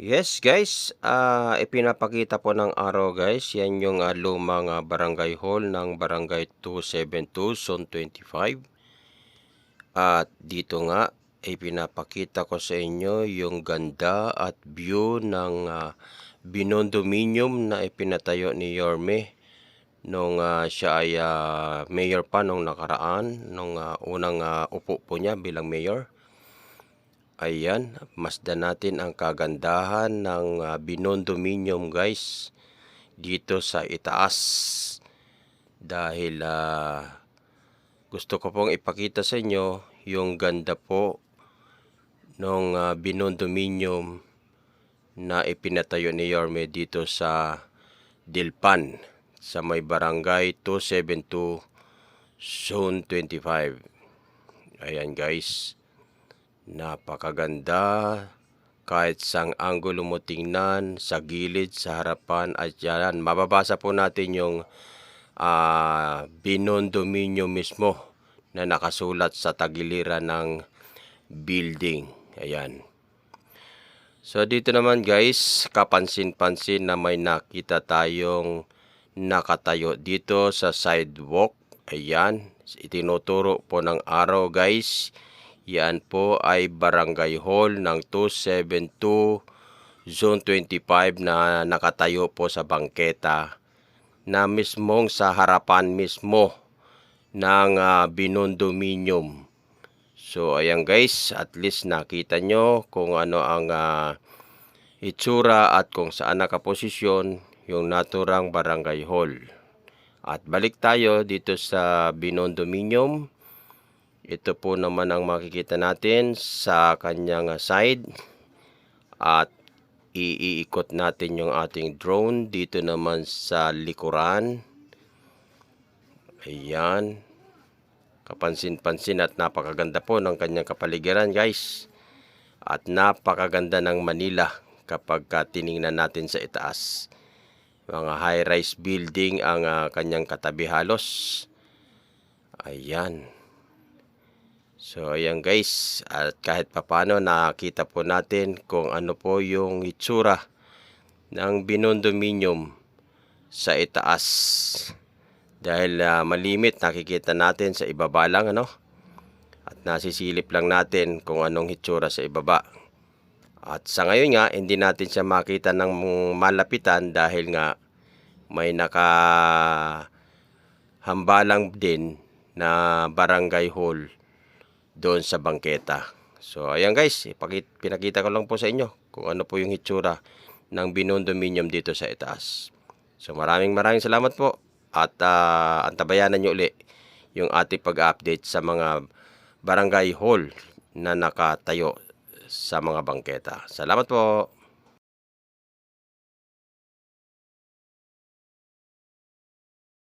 Yes guys, ah, ipinapakita po ng araw guys, yan yung ah, lumang ah, barangay hall ng barangay 272 Zone 25. At dito nga, ipinapakita ko sa inyo yung ganda at view ng ah, binondominium na ipinatayo ni Yorme nung ah, siya ay ah, mayor pa nung nakaraan, nung ah, unang ah, upo po niya bilang mayor. Ayan, masdan natin ang kagandahan ng ah, binondominium guys dito sa itaas. Dahil ah, gusto ko pong ipakita sa inyo yung ganda po ng uh, binondominium na ipinatayo ni Yorme dito sa Dilpan sa may barangay 272 Zone 25. Ayan guys. Napakaganda. Kahit sang anggulo mo tingnan, sa gilid, sa harapan, at yan, mababasa po natin yung ah, binondominyo mismo na nakasulat sa tagiliran ng building. Ayan. So dito naman guys, kapansin-pansin na may nakita tayong nakatayo dito sa sidewalk. Ayan, itinuturo po ng araw guys. Yan po ay barangay hall ng 272 Zone 25 na nakatayo po sa bangketa na mismong sa harapan mismo ng ah, binondominium. So ayan guys, at least nakita nyo kung ano ang ah, itsura at kung saan nakaposisyon yung naturang barangay hall. At balik tayo dito sa binondominium. Ito po naman ang makikita natin sa kanyang side. At iikot natin yung ating drone dito naman sa likuran. Ayan. Kapansin-pansin at napakaganda po ng kanyang kapaligiran guys. At napakaganda ng Manila kapag ka tiningnan natin sa itaas. Mga high-rise building ang ah, kanyang katabi halos. Ayan. So ayan guys, at kahit papano nakita po natin kung ano po yung itsura ng binondominium sa itaas. Dahil ah, malimit nakikita natin sa ibaba lang ano. At nasisilip lang natin kung anong itsura sa ibaba. At sa ngayon nga, hindi natin siya makita ng malapitan dahil nga may naka hambalang din na barangay hall doon sa bangketa. So ayan guys, ipakit, pinakita ko lang po sa inyo kung ano po yung hitsura ng binondominium dito sa itaas. So maraming maraming salamat po at uh, antabayanan nyo uli yung ating pag-update sa mga barangay hall na nakatayo sa mga bangketa. Salamat po!